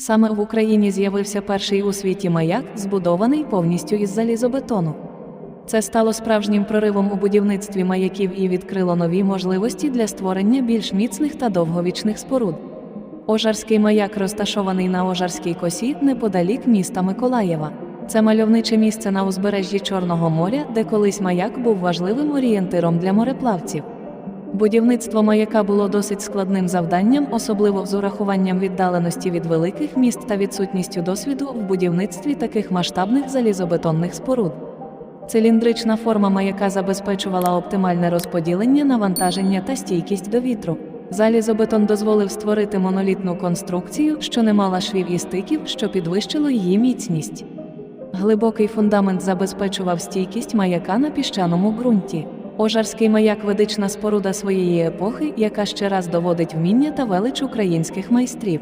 Саме в Україні з'явився перший у світі маяк, збудований повністю із залізобетону. Це стало справжнім проривом у будівництві маяків і відкрило нові можливості для створення більш міцних та довговічних споруд. Ожарський маяк розташований на Ожарській косі неподалік міста Миколаєва. Це мальовниче місце на узбережжі Чорного моря, де колись маяк був важливим орієнтиром для мореплавців. Будівництво маяка було досить складним завданням, особливо з урахуванням віддаленості від великих міст та відсутністю досвіду в будівництві таких масштабних залізобетонних споруд. Циліндрична форма маяка забезпечувала оптимальне розподілення навантаження та стійкість до вітру. Залізобетон дозволив створити монолітну конструкцію, що не мала швів і стиків, що підвищило її міцність. Глибокий фундамент забезпечував стійкість маяка на піщаному ґрунті. Ожарський маяк ведична споруда своєї епохи, яка ще раз доводить вміння та велич українських майстрів.